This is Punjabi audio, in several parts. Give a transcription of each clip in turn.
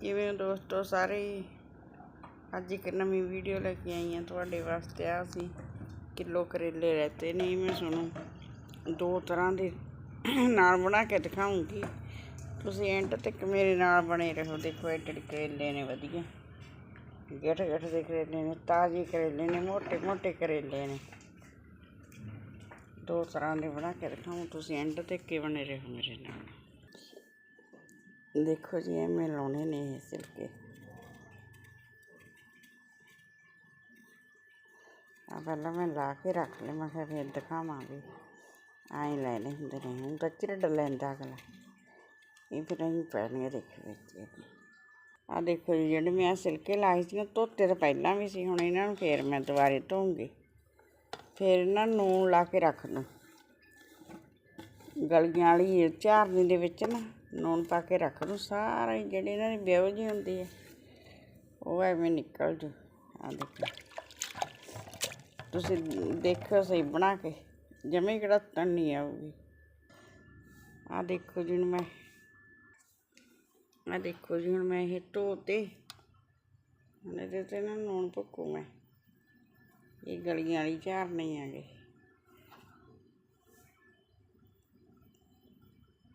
ਕਿਵੇਂ ਦੋਸਤੋ ਸਾਰੇ ਅੱਜ ਇੱਕ ਨਵੀਂ ਵੀਡੀਓ ਲੈ ਕੇ ਆਈ ਹਾਂ ਤੁਹਾਡੇ ਵਾਸਤੇ। ਆ ਸੀ ਕਿਲੋ ਕਰੇਲੇ ਰਹਤੇ ਨੇ। ਮੈਂ ਸੁਣੋ ਦੋ ਤਰ੍ਹਾਂ ਦੇ ਨਾਲ ਬਣਾ ਕੇ ਦਿਖਾਉਂਗੀ। ਤੁਸੀਂ ਐਂਡ ਤੱਕ ਮੇਰੇ ਨਾਲ ਬਣੇ ਰਹੋ। ਦੇਖੋ ਐਡੇ ਕਰੇਲੇ ਨੇ, ਵਧੀਆ। ਗਿੱਠ ਗਿੱਠ ਦੇ ਕਰੇਲੇ ਨੇ, ਤਾਜ਼ੇ ਕਰੇਲੇ ਨੇ ਮੋਟੇ ਮੋਟੇ ਕਰੇਲੇ ਨੇ। ਦੋ ਤਰ੍ਹਾਂ ਦੇ ਬਣਾ ਕੇ ਦਿਖਾਉਂ। ਤੁਸੀਂ ਐਂਡ ਤੱਕ ਹੀ ਬਣੇ ਰਹੋ ਮੇਰੇ ਨਾਲ। ਦੇਖੋ ਜੀ, ਐਵੇਂ ਲਾਉਣੇ ਨੇ ਇਹ ਸਿਲਕੇ। ਆ ਪਹਿਲਾਂ ਮੈਂ ਲਾ ਕੇ ਰੱਖ ਲਿਆ ਮੈਂ ਕਿਹਾ ਫਿਰ ਦਿਖਾਵਾਂਗੇ। ਆਏ ਲੈਣੇ ਹੁੰਦੇ ਨੇ, ਹੁਣ ਤਾਂ ਚਿਰੜ ਲੈਂਦਾ ਅਗਲਾ। ਇਹ ਫਿਰ ਅਸੀਂ ਪੈਣਗੇ ਦੇਖੋ ਵਿੱਚ ਆ ਦੇਖੋ ਜੀ, ਜਿਹੜੇ ਮੈਂ ਸਿਲਕੇ ਲਾਏ ਸੀ ਨਾ, ਧੋਤੇ ਤਾਂ ਪਹਿਲਾਂ ਵੀ ਸੀ, ਹੁਣ ਇਹਨਾਂ ਨੂੰ ਫੇਰ ਮੈਂ ਦੁਬਾਰੇ ਧੋਉਂਗੀ ਫਿਰ ਇਹਨਾਂ ਨੂੰ ਨੂਣ ਲਾ ਕੇ ਰੱਖ ਦੂੰ ਗਲੀਆਂ ਵਾਲੀ ਝਾਰਨੀ ਦੇ ਵਿੱਚ ਨਾ। ਨੂਣ ਪਾ ਕੇ ਰੱਖ ਦੂੰ ਸਾਰਾ ਹੀ ਜਿਹੜੀ ਇਹਨਾਂ ਦੀ ਬਿਓ ਜੀ ਹੁੰਦੀ ਹੈ ਉਹ ਐਵੇਂ ਨਿਕਲ ਜੂ ਆ ਦੇਖੋ। ਤੁਸੀਂ ਦੇਖੋ ਸਹੀ ਬਣਾ ਕੇ, ਜਮੇ ਕਿਹੜਾ ਤਣ ਨਹੀਂ ਆਊਗੀ। ਆ ਦੇਖੋ ਜੀ ਹੁਣ ਮੈਂ ਆ ਦੇਖੋ ਜੀ ਹੁਣ ਮੈਂ ਇਹ ਧੋਤੇ। ਹੁਣ ਇਹਦੇ ਤੇ ਨਾ ਨੂਣ ਭੁੱਕੂ ਮੈਂ। ਇਹ ਗਲੀਆਂ ਵਾਲੀ ਝਾਰ ਨਹੀਂ ਆਗੇ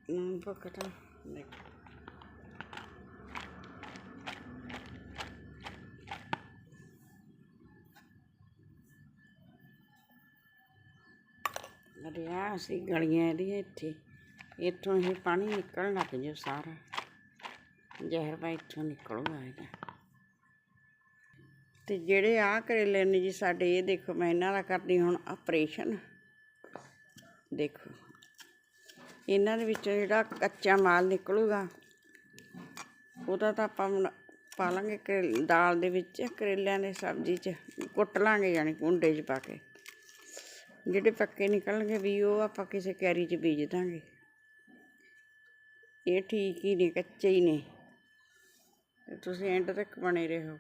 ਨੂਣ ਭੁੱਕਦਾ ਦੇਖੋ ਅਰੇ ਅਸੀਂ ਗਲੀਆਂ ਇਹਦੀਆਂ ਇੱਥੇ। ਇੱਥੋਂ ਇਹ ਪਾਣੀ ਨਿਕਲਣ ਲੱਗ ਜਾਊ ਸਾਰਾ। ਜ਼ਹਿਰ ਬਾ ਇੱਥੋਂ ਨਿਕਲੂਗਾ ਇਹਦਾ। ਤੇ ਜਿਹੜੇ ਆ ਕਰੇਲੇ ਨੇ ਜੀ, ਸਾਡੇ ਇਹ ਦੇਖੋ, ਮੈਂ ਇਹਨਾਂ ਦਾ ਕਰਦੀ ਹੁਣ ਆਪਰੇਸ਼ਨ ਦੇਖੋ। ਇਹਨਾਂ ਦੇ ਵਿੱਚੋਂ ਜਿਹੜਾ ਕੱਚਾ ਮਾਲ ਨਿਕਲੂਗਾ, ਉਹਦਾ ਤਾਂ ਆਪਾਂ ਪਾ ਲਾਂਗੇ ਕਰੇਲ ਦਾਲ ਦੇ ਵਿੱਚ ਕਰੇਲਿਆਂ ਦੀ ਸਬਜ਼ੀ 'ਚ ਕੁੱਟ ਲਾਂਗੇ ਯਾਨੀ ਕੁੰਡੇ 'ਚ ਪਾ ਕੇ। ਜਿਹੜੇ ਪੱਕੇ ਨਿਕਲਣਗੇ ਵੀ ਉਹ ਆਪਾਂ ਕਿਸੇ ਕੈਰੀ 'ਚ ਬੀਜ ਦਾਂਗੇ। ਇਹ ਠੀਕ ਹੀ ਨੇ, ਕੱਚੇ ਹੀ ਨੇ। ਤੇ ਤੁਸੀਂ ਐਂਡ ਤੱਕ ਬਣੇ ਰਹੋ।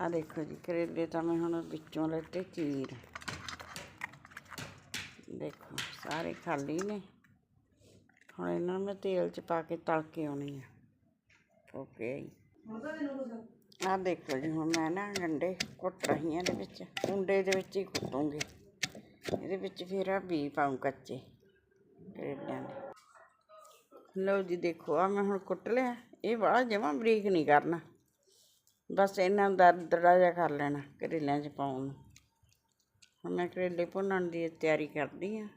ਆ ਦੇਖੋ ਜੀ ਕਰੇਲੇ ਤਾਂ ਮੈਂ ਹੁਣ ਵਿੱਚੋਂ ਲੈਤੇ ਚੀਰ। ਦੇਖੋ, ਸਾਰੇ ਖਾਲੀ ਨੇ। ਹੁਣ ਇਹਨਾਂ ਨੂੰ ਮੈਂ ਤੇਲ 'ਚ ਪਾ ਕੇ ਤਲ ਕੇ ਆਉਣੀ ਆ। ਓਕੇ। ਆ ਦੇਖੋ ਜੀ, ਹੁਣ ਮੈਂ ਨਾ ਗੰਡੇ ਕੁੱਟ ਰਹੀ ਹਾਂ ਇਹਦੇ ਵਿੱਚ। ਕੁੰਡੇ ਦੇ ਵਿੱਚ ਹੀ ਕੁੱਟੂੰਗੀ। ਇਹਦੇ ਵਿੱਚ ਫਿਰ ਆ ਬੀ ਪਾਉਂ ਕੱਚੇ ਕਰੇਲਿਆਂ ਦੇ। ਲਓ ਜੀ, ਦੇਖੋ ਆ ਮੈਂ ਹੁਣ ਕੁੱਟ ਲਿਆ। ਇਹ ਬੜਾ ਜਮਾ ਬਰੀਕ ਨਹੀਂ ਕਰਨਾ। ਬਸ ਇਹਨਾਂ ਦਾ ਦਰਦਰਾ ਜਿਹਾ ਕਰ ਲੈਣਾ, ਕਰੇਲਿਆਂ 'ਚ ਪਾਉਣ ਨੂੰ। ਹੁਣ ਮੈਂ ਕਰੇਲੇ ਭੁੰਨਣ ਦੀ ਤਿਆਰੀ ਕਰਦੀ ਆ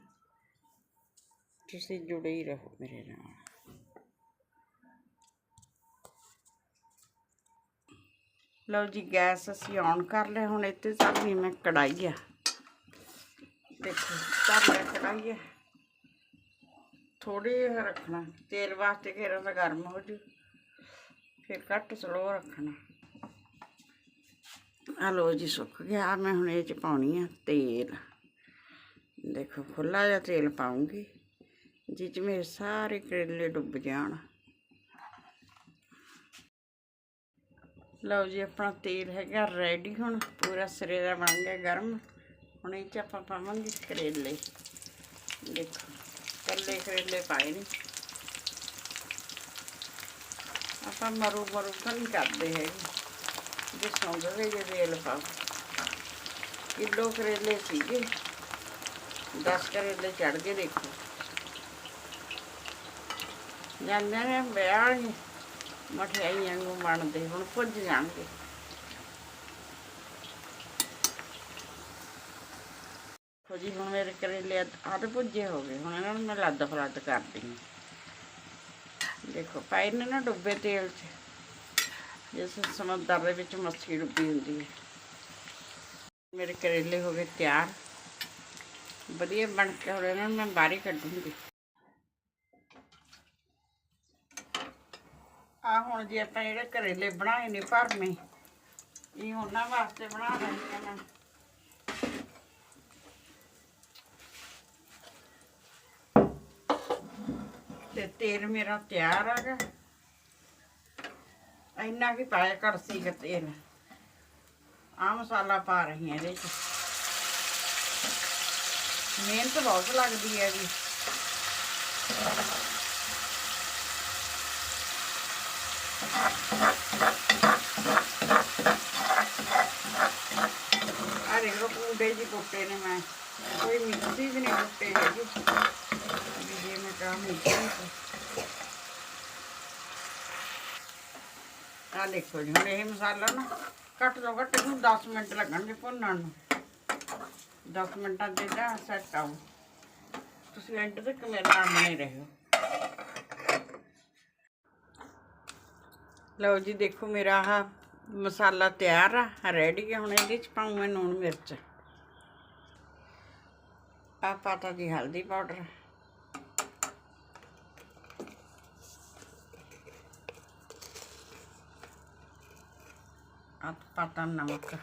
ਤੁਸੀਂ ਜੁੜੇ ਹੀ ਰਹੋ ਮੇਰੇ ਨਾਲ। ਲਓ ਜੀ, ਗੈਸ ਅਸੀਂ ਔਨ ਕਰ ਲਿਆ। ਹੁਣ ਇੱਥੇ ਸਾਡੀ ਮੈਂ ਕੜਾਈ ਆ। ਦੇਖੋ, ਧਰ ਲਿਆ ਕੜਾਈ ਆ। ਥੋੜੀ ਜਿਹਾ ਰੱਖਣਾ। ਤੇਲ ਵਾਸਤੇ ਘੇਰਾ ਤਾਂ ਗਰਮ ਹੋ ਜੂ। ਫਿਰ ਘੱਟ ਸਲੋ ਰੱਖਣਾ। ਆ ਲਓ ਜੀ ਸੁੱਕ ਗਿਆ ਮੈਂ ਹੁਣ ਇਹ ਚ ਪਾਉਣੀ ਆ ਤੇਲ। ਦੇਖੋ ਖੁੱਲਾ ਜਿਹਾ ਤੇਲ ਪਾਉਂਗੀ, ਜਿਹ ਚ ਮੇਰੇ ਸਾਰੇ ਕਰੇਲੇ ਡੁੱਬ ਜਾਣ। ਲਓ ਜੀ, ਆਪਣਾ ਤੇਲ ਹੈਗਾ ਰੈਡੀ ਹੁਣ, ਪੂਰਾ ਸਿਰੇ ਦਾ ਬਣ ਗਿਆ ਗਰਮ। ਹੁਣ ਇਹ ਚ ਆਪਾਂ ਪਾਵਾਂਗੇ ਕਰੇਲੇ। ਦੇਖੋ, ਕੱਲੇ ਕਰੇਲੇ ਪਾਏ ਨੇ। ਆਪਾਂ ਮਰੂ ਮਰੂ ਤਾਂ ਨਹੀਂ ਕਰਦੇ ਹੈਗੇ। ਜੇ ਸੌਂਗੇ ਜੇ ਵੇਲ ਪਾਓ ਕਿਲੋ ਕਰੇਲੇ ਸੀਗੇ। 10 ਕਰੇਲੇ ਚੜ ਗਏ ਦੇਖੋ। ਜਾਂਦੇ ਨੇ ਵਿਆਹ ਮਠਿਆਈਆਂ ਨੂੰ ਬਣਦੇ ਹੁਣ ਭੁੱਜ ਜਾਣਗੇ। ਦੇਖੋ ਜੀ, ਹੁਣ ਮੇਰੇ ਕਰੇਲੇ ਅੱਧ ਭੁੱਜੇ ਹੋ ਗਏ। ਹੁਣ ਇਹਨਾਂ ਨੂੰ ਮੈਂ ਲੱਦ ਫਲੱਦ ਕਰਦੀ ਹਾਂ। ਦੇਖੋ, ਪਾਏ ਨੇ ਨਾ ਡੁੱਬੇ ਤੇਲ 'ਚ। ਜਿਸ ਸਮੁੰਦਰ ਦੇ ਵਿੱਚ ਮੱਛੀ ਡੁੱਬੀ ਹੁੰਦੀ ਹੈ। ਮੇਰੇ ਕਰੇਲੇ ਹੋ ਗਏ ਤਿਆਰ। ਵਧੀਆ ਬਣ ਕੇ ਹੁਣ ਇਹਨਾਂ ਨੂੰ, ਮੈਂ ਬਾਹਰ ਕੱਢੂੰਗੀ। ਆ ਹੁਣ ਜੇ ਆਪਾਂ ਜਿਹੜੇ ਕਰੇਲੇ ਬਣਾਏ ਨੇ ਭਰਵੇਂ ਇਹ ਉਹਨਾਂ ਵਾਸਤੇ ਬਣਾ ਰਹੀ ਹਾਂ ਮੈਂ। ਤੇ ਤੇਲ ਮੇਰਾ ਤਿਆਰ ਹੈਗਾ ਇੰਨਾ ਕੀ ਪਾਇਆ ਕੜਸੀ ਕੁ ਤੇਲ ਆ ਮਸਾਲਾ ਪਾ ਰਹੀ ਹਾਂ ਇਹਦੇ ਚ। ਮਿਹਨਤ ਬਹੁਤ ਲੱਗਦੀ ਹੈ ਜੀ। ਆ ਦੇਖ ਲਓ ਕੁੰਡੇ ਜੀ ਕੁੱਟੇ ਨੇ ਮੈਂ। ਕੋਈ ਮਿਕਸੀ ਵੀ ਨਹੀਂ ਕੁੱਟੇ ਹੈਗੇ। ਜੇ ਮੈਂ ਕਹਾਂ ਮਿਕਸੀ ਆ ਦੇਖੋ ਜੀ, ਹੁਣ ਇਹ ਮਸਾਲਾ ਨਾ ਘੱਟ ਤੋਂ ਘੱਟ ਨੂੰ 10 ਮਿੰਟ ਲੱਗਣਗੇ ਭੁੰਨਣ ਨੂੰ। 10 ਮਿੰਟਾਂ ਦੇ ਦਾ ਸੈੱਟ ਆਉ ਤੁਸੀਂ ਐਂਡ ਤੱਕ ਮੇਰੇ ਨਾਲ ਬਣੇ ਰਹੋ। ਲਓ ਜੀ, ਦੇਖੋ ਮੇਰਾ ਆਹ ਮਸਾਲਾ ਤਿਆਰ ਆ ਰੈਡੀ ਆ। ਹੁਣ ਇਹਦੇ ਚ ਪਾਉਂ ਮੈਂ ਨੂਣ ਮਿਰਚ। ਆ ਪਾਤਾ ਜੀ ਹਲਦੀ ਪਾਊਡਰ। ਆ ਪਾਤਾ ਨਮਕ।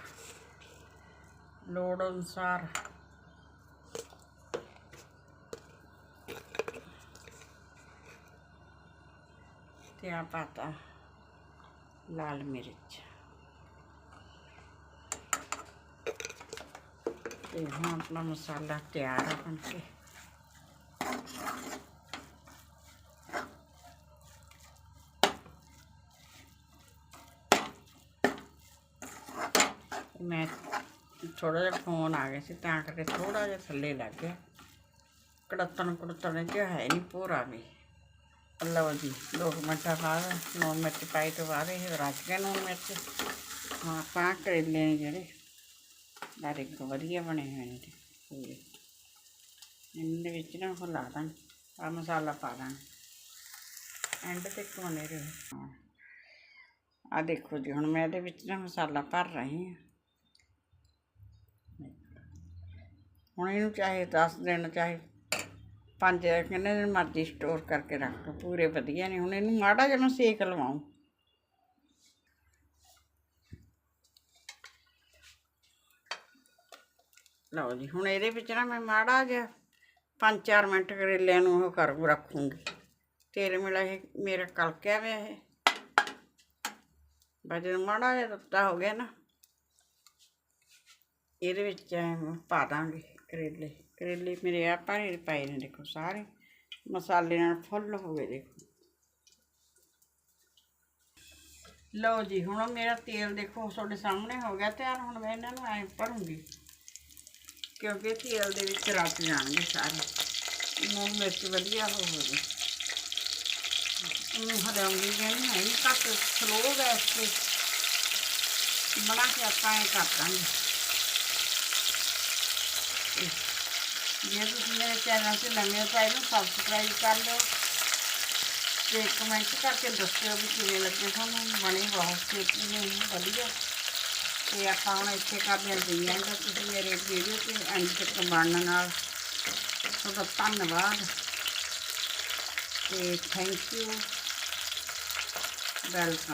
ਲੋੜ ਅਨੁਸਾਰ ਤੇ ਆ ਪਾਤਾ, ਲਾਲ ਮਿਰਚ। ਤੇ ਹੁਣ ਆਪਣਾ ਮਸਾਲਾ ਤਿਆਰ ਆ ਬਣ ਕੇ। ਮੈਂ ਥੋੜਾ ਜਿਹਾ ਫੋਨ ਆ ਗਿਆ ਸੀ, ਤਾਂ ਕਰਕੇ ਥੋੜਾ ਜਿਹਾ ਥੱਲੇ ਲੱਗ ਗਿਆ। ਕੜਤਣ ਕੜਤਣ ਜਿਹਾ ਹੈ ਨਹੀਂ ਪੂਰਾ ਵੀ। ਲਓ ਜੀ, ਦੋ ਕੁ ਮਿੰਟਾਂ ਬਾਅਦ ਨੂਣ ਮਿਰਚ ਪਾਈ ਤੋਂ ਬਾਅਦ ਇਹ ਰਚ ਗਿਆ ਨੂਣ ਮਿਰਚ। ਹਾਂ ਪਾ ਕਰੇਲੇ ਨੇ ਜਿਹੜੇ ਬਾਰੇ ਇੱਕ ਵਧੀਆ ਬਣੇ ਹੋਏ ਨੇ ਜੀ ਪੂਰੇ। ਇਹਦੇ ਵਿੱਚ ਨਾ ਉਹ ਲਾ ਦਾਂ ਆ ਮਸਾਲਾ ਪਾ ਦਾਂ। ਐਂਡ ਤੇ ਕੋਨੇ ਰਹੇ ਹਾਂ। ਆ ਦੇਖੋ ਜੀ, ਹੁਣ ਮੈਂ ਇਹਦੇ ਵਿੱਚ ਨਾ ਮਸਾਲਾ ਭਰ ਰਹੀ ਹਾਂ। ਹੁਣ ਇਹਨੂੰ ਚਾਹੇ 10 ਦਿਨ, ਚਾਹੇ ਪੰਜ ਕਿੰਨੇ ਦਿਨ ਮਰਜ਼ੀ ਸਟੋਰ ਕਰਕੇ ਰੱਖ ਪੂਰੇ ਵਧੀਆ ਨੇ। ਹੁਣ ਇਹਨੂੰ ਮਾੜਾ ਜਿਹਾ ਮੈਂ ਸੇਕ ਲਵਾਉਂ। ਲਓ ਜੀ, ਹੁਣ ਇਹਦੇ ਵਿੱਚ ਨਾ ਮੈਂ ਮਾੜਾ ਜਿਹਾ 5-4 ਮਿੰਟ ਕਰੇਲਿਆਂ ਨੂੰ ਉਹ ਕਰ ਰੱਖੂੰਗੀ। ਤੇਲ ਮਿਲਾ ਇਹ ਮੇਰਾ ਕਲਕਿਆ ਹੋਇਆ ਇਹ। ਬਜਨ ਮਾੜਾ ਜਿਹਾ ਤੱਤਾ ਹੋ ਗਿਆ ਨਾ, ਇਹਦੇ ਵਿੱਚ ਪਾ ਦਾਂਗੇ। ਕਰੇਲੇ ਕਰੇਲੇ ਮੇਰੇ ਆ ਭਾਰੇ ਪਏ ਨੇ, ਦੇਖੋ ਸਾਰੇ ਮਸਾਲੇ ਨਾਲ ਫੁੱਲ ਹੋ ਗਏ, ਦੇਖੋ। ਲਓ ਜੀ, ਹੁਣ ਮੇਰਾ ਤੇਲ ਦੇਖੋ ਤੁਹਾਡੇ ਸਾਹਮਣੇ ਹੋ ਗਿਆ ਤਿਆਰ, ਹੁਣ ਮੈਂ ਇਹਨਾਂ ਨੂੰ ਐਂ ਭਰੂੰਗੀ, ਕਿਉਂਕਿ ਤੇਲ ਦੇ ਵਿੱਚ ਰਚ ਜਾਣਗੇ ਸਾਰੇ। ਨੂਨ ਮਿਰਚ ਵਧੀਆ ਹੋ ਹੋਵੇ ਇਹਨੂੰ ਹਰਾਉਂਗੀ ਨਹੀਂ ਹੈ ਘੱਟ ਸਲੋ ਗੈਸ ਤੇ ਬਣਾ ਕੇ ਆਪਾਂ ਇਹ ਕਰ ਦਾਂਗੇ। ਜੇ ਤੁਸੀਂ ਮੇਰੇ ਚੈਨਲ ਤੇ ਨਵੇਂ ਹੋ ਤਾਂ ਇਹਨੂੰ ਸਬਸਕ੍ਰਾਈਬ ਕਰ ਲਓ ਤੇ ਕਮੈਂਟ ਕਰਕੇ ਦੱਸਿਓ ਵੀ ਕਿਵੇਂ ਲੱਗੇ ਤੁਹਾਨੂੰ ਬਣੀ ਬਹੁਤ ਛੇਤੀ ਨੇ ਵਧੀਆ ਤੇ ਆਪਾਂ ਹੁਣ ਇੱਥੇ ਕਰਦੇ ਹਾਂ ਜੀ ਐਂਡ ਤੁਸੀਂ ਮੇਰੇ ਵੀਡੀਓ ਤੇ ਐਂਡ ਤੱਕ ਬਣਨ ਨਾਲ ਤੁਹਾਡਾ ਧੰਨਵਾਦ ਤੇ ਥੈਂਕ ਯੂ ਵੈਲਕਮ